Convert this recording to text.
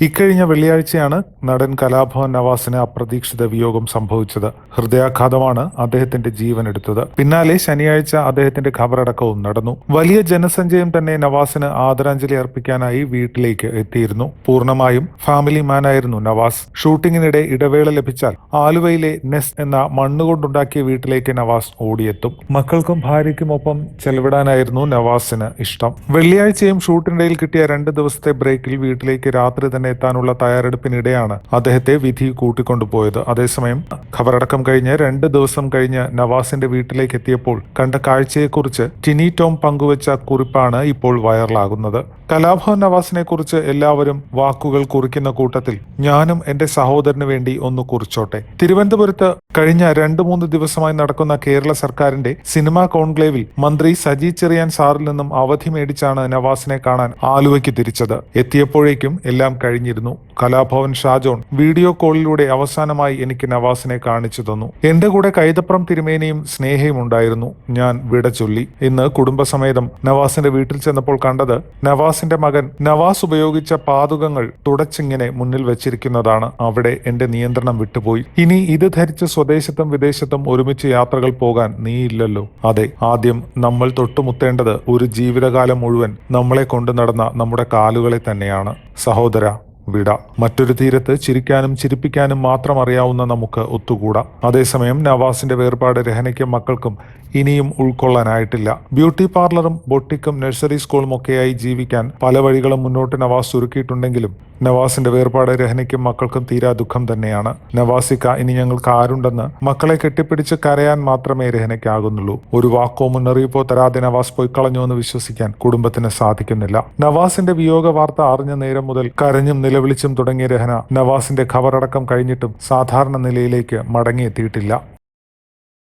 ഇക്കഴിഞ്ഞ വെള്ളിയാഴ്ചയാണ് നടൻ കലാഭവൻ നവാസിന് അപ്രതീക്ഷിത വിയോഗം സംഭവിച്ചത്. ഹൃദയാഘാതമാണ് അദ്ദേഹത്തിന്റെ ജീവൻ എടുത്തത് പിന്നാലെ ശനിയാഴ്ച അദ്ദേഹത്തിന്റെ ഖബറടക്കവും നടന്നു. വലിയ ജനസഞ്ചയം തന്നെ നവാസിന് ആദരാഞ്ജലി അർപ്പിക്കാനായി വീട്ടിലേക്ക് എത്തിയിരുന്നു. പൂർണമായും ഫാമിലി മാനായിരുന്നു നവാസ്. ഷൂട്ടിങ്ങിനിടെ ഇടവേള ലഭിച്ചാൽ ആലുവയിലെ നെസ് എന്ന മണ്ണുകൊണ്ടുണ്ടാക്കിയ വീട്ടിലേക്ക് നവാസ് ഓടിയെത്തും. മക്കൾക്കും ഭാര്യയ്ക്കുമൊപ്പം ചെലവിടാനായിരുന്നു നവാസിന് ഇഷ്ടം. വെള്ളിയാഴ്ചയും ഷൂട്ടിനിടയിൽ കിട്ടിയ രണ്ട് ദിവസത്തെ ബ്രേക്കിൽ വീട്ടിലേക്ക് രാത്രി തന്നെ എത്താനുള്ള തയ്യാറെടുപ്പിനിടെയാണ് അദ്ദേഹത്തെ വിധി കൂട്ടിക്കൊണ്ടുപോയത്. അതേസമയം ഖബറടക്കം കഴിഞ്ഞ് രണ്ട് ദിവസം കഴിഞ്ഞ് നവാസിന്റെ വീട്ടിലേക്ക് എത്തിയപ്പോൾ കണ്ട കാഴ്ചയെക്കുറിച്ച് ടിനി ടോം പങ്കുവച്ച കുറിപ്പാണ് ഇപ്പോൾ വൈറലാകുന്നത്. കലാഭവൻ നവാസിനെ കുറിച്ച് എല്ലാവരും വാക്കുകൾ കുറിക്കുന്ന കൂട്ടത്തിൽ ഞാനും എന്റെ സഹോദരന് വേണ്ടി ഒന്ന് കുറിച്ചോട്ടെ. തിരുവനന്തപുരത്ത് കഴിഞ്ഞ രണ്ടു മൂന്ന് ദിവസമായി നടക്കുന്ന കേരള സർക്കാരിന്റെ സിനിമാ കോൺക്ലേവിൽ മന്ത്രി സജി ചെറിയാൻ സാറിൽ നിന്നും അവധി മേടിച്ചാണ് നവാസിനെ കാണാൻ ആലുവയ്ക്ക് തിരിച്ചത്. എത്തിയപ്പോഴേക്കും എല്ലാം കഴിഞ്ഞിരുന്നു. കലാഭവൻ ഷാജോൺ വീഡിയോ കോളിലൂടെ അവസാനമായി എനിക്ക് നവാസിനെ കാണിച്ചു തന്നു. എന്റെ കൂടെ കൈതപ്രം തിരുമേനിയും സ്നേഹയും ഉണ്ടായിരുന്നു. ഞാൻ വിട ചൊല്ലി. ഇന്ന് കുടുംബസമേതം നവാസിന്റെ വീട്ടിൽ ചെന്നപ്പോൾ കണ്ടത് നവാസിന്റെ മകൻ നവാസ് ഉപയോഗിച്ച പാതുകങ്ങൾ തുടച്ചിങ്ങനെ മുന്നിൽ വെച്ചിരിക്കുന്നതാണ്. അവിടെ എന്റെ നിയന്ത്രണം വിട്ടുപോയി. ഇനി ഇത് ധരിച്ച് സ്വദേശത്തും വിദേശത്തും ഒരുമിച്ച് യാത്രകൾ പോകാൻ നീയില്ലല്ലോ അതെ ആദ്യം നമ്മൾ തൊട്ടുമുത്തേണ്ടത് ഒരു ജീവിതകാലം മുഴുവൻ നമ്മളെ കൊണ്ടു നടന്ന നമ്മുടെ കാലുകളെ തന്നെയാണ്. സഹോദര വിട. മറ്റൊരു തീരത്ത് ചിരിക്കാനും ചിരിപ്പിക്കാനും മാത്രം അറിയാവുന്ന നമുക്ക് ഒത്തുകൂടാ. അതേസമയം നവാസിന്റെ വേർപാട് രഹനയ്ക്കും മക്കൾക്കും ഇനിയും ഉൾക്കൊള്ളാനായിട്ടില്ല. ബ്യൂട്ടി പാർലറും ബൊട്ടിക്കും നഴ്സറി സ്കൂളും ഒക്കെയായി ജീവിക്കാൻ പല വഴികളും മുന്നോട്ട് നവാസ് ഒരുക്കിയിട്ടുണ്ടെങ്കിലും നവാസിന്റെ വേർപാട് രഹനയ്ക്കും മക്കൾക്കും തീരാ ദുഃഖം തന്നെയാണ്. നവാസിക്ക ഇനി ഞങ്ങൾക്ക് ആരുണ്ടെന്ന് മക്കളെ കെട്ടിപ്പിടിച്ച് കരയാൻ മാത്രമേ രഹനയ്ക്കാകുന്നുള്ളൂ. ഒരു വാക്കോ മുന്നറിയിപ്പോ തരാതെ നവാസ് പോയി കളഞ്ഞു എന്ന് വിശ്വസിക്കാൻ കുടുംബത്തിന് സാധിക്കുന്നില്ല. നവാസിന്റെ വിയോഗ വാർത്ത അറിഞ്ഞ നേരം മുതൽ കരഞ്ഞും നിലവിളിച്ചും തുടങ്ങിയ രഹന നവാസിന്റെ ഖബറടക്കം കഴിഞ്ഞിട്ടും സാധാരണ നിലയിലേക്ക് മടങ്ങിയെത്തിയിട്ടില്ല.